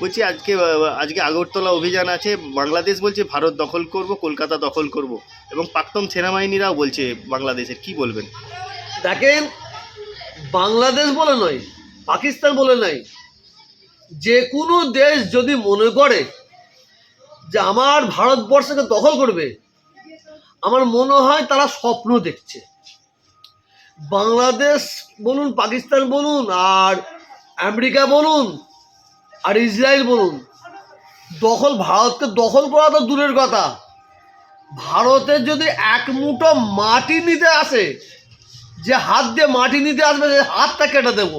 বলছি আজকে আজকে আগরতলা অভিযান আছে, বাংলাদেশ বলছে ভারত দখল করব, কলকাতা দখল করব, এবং প্রাক্তন সেনাবাহিনীরাও বলছে বাংলাদেশের কি বলবেন? দেখেন, বাংলাদেশ বলে নয় পাকিস্তান বলে নয় যে কোনো দেশ যদি মনে করে যে আমার ভারতবর্ষকে দখল করবে, আমার মনে হয় তারা স্বপ্ন দেখছে। বাংলাদেশ বলুন, পাকিস্তান বলুন, আর আমেরিকা বলুন আর ইসরায়েল বলুন, দখল ভারতকে দখল করা তো দূরের কথা। ভারতের যদি এক মুঠো মাটি নিতে আসে, যে হাত দিয়ে মাটি নিতে আসবে সে হাতটা কেটে দেব।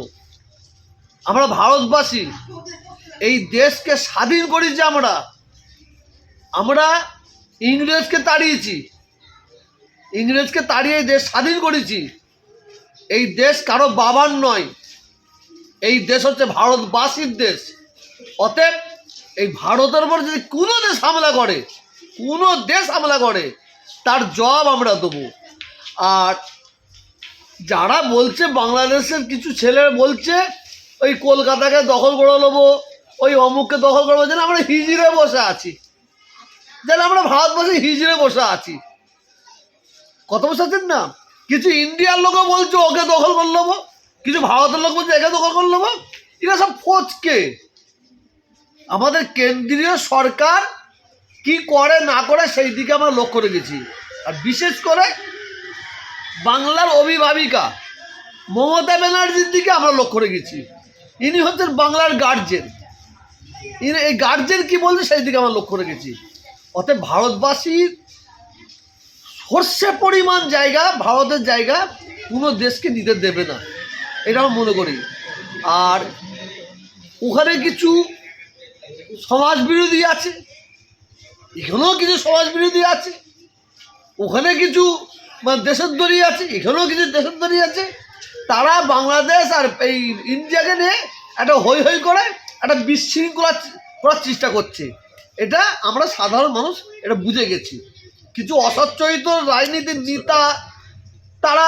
আমরা ভারতবাসী, এই দেশকে স্বাধীন করেছি আমরা। আমরা ইংরেজকে তাড়িয়েছি। ইংরেজকে তাড়িয়ে দেশ স্বাধীন করেছি। এই দেশ কারও বাবার নয়। এই দেশ হচ্ছে ভারতবাসীর দেশ। অতএব এই ভারতের উপর যদি কোনো দেশ হামলা করে, কোনো দেশ হামলা করে, তার জবাব আমরা দেবো। আর যারা বলছে বাংলাদেশের কিছু ছেলে বলছে, ওই কলকাতাকে দখল করে নেব, ওই অমুককে দখল করব যেন আমরা হিজড়ে বসে আছি। যেন আমরা ভারতবর্ষে হিজড়ে বসে আছি। কত বসে আছেন না? কিছু ইন্ডিয়ার লোকও বলছে, ওকে দখল করে নেব। কিছু ভারতের লোক বলছে, একে দখল করে নেব এরা সব ফচকে। আমাদের কেন্দ্রীয় সরকার কি করে, না করে, সেই দিকে আমরা লক্ষ্য রেখেছি। আর বিশেষ করে বাংলার অভিভাবিকা মমতা ব্যানার্জির দিকে আমরা লক্ষ্য রেখেছি। ইনি হচ্ছেন বাংলার গার্জেন ইনি এই গার্জেন কি বলছে, সেই দিকে আমরা লক্ষ্য রেখেছি। অতএব ভারতবাসীর সর্ষে পরিমাণ জায়গা, ভারতের জায়গা কোনো দেশকে নিতে দেবে না। এটা আমরা মনে করি। আর ওখানে কিছু সমাজ বিরোধী আছে, এখানেও কিছু সমাজ বিরোধী আছে, ওখানে কিছু মানে দেশদ্রোহী আছে, এখানেও কিছু দেশদ্রোহী আছে, তারা বাংলাদেশ আর এই ইন্ডিয়াকে নিয়ে একটা হই হই করে একটা বিশৃঙ্খলা করার চেষ্টা করছে। এটা আমরা সাধারণ মানুষ এটা বুঝে গেছি। কিছু অসচ্চরিত রাজনীতির নেতা, তারা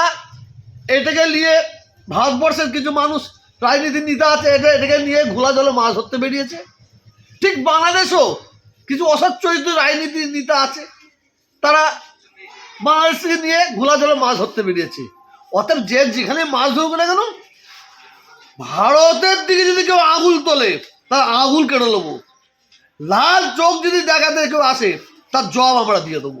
এটাকে নিয়ে ভারতবর্ষের কিছু মানুষ রাজনীতির নেতা আছে এটা এটাকে নিয়ে ঘোলা জলে মাছ ধরতে বেরিয়েছে। ঠিক বাংলাদেশও কিছু অসচ্চরিত রাজনীতির নেতা আছে, তারা বাংলাদেশকে নিয়ে ঘোলা জলে মাছ ধরতে বেরিয়েছে। অতএব যে যেখানে মাছ ধরবে না কেন, ভারতের দিকে যদি কেউ আঙুল তোলে, তার আঙুল কেটে নেব। লাল চোখ যদি দেখাতে কেউ আসে, তার জব আমরা দিয়ে দেবো।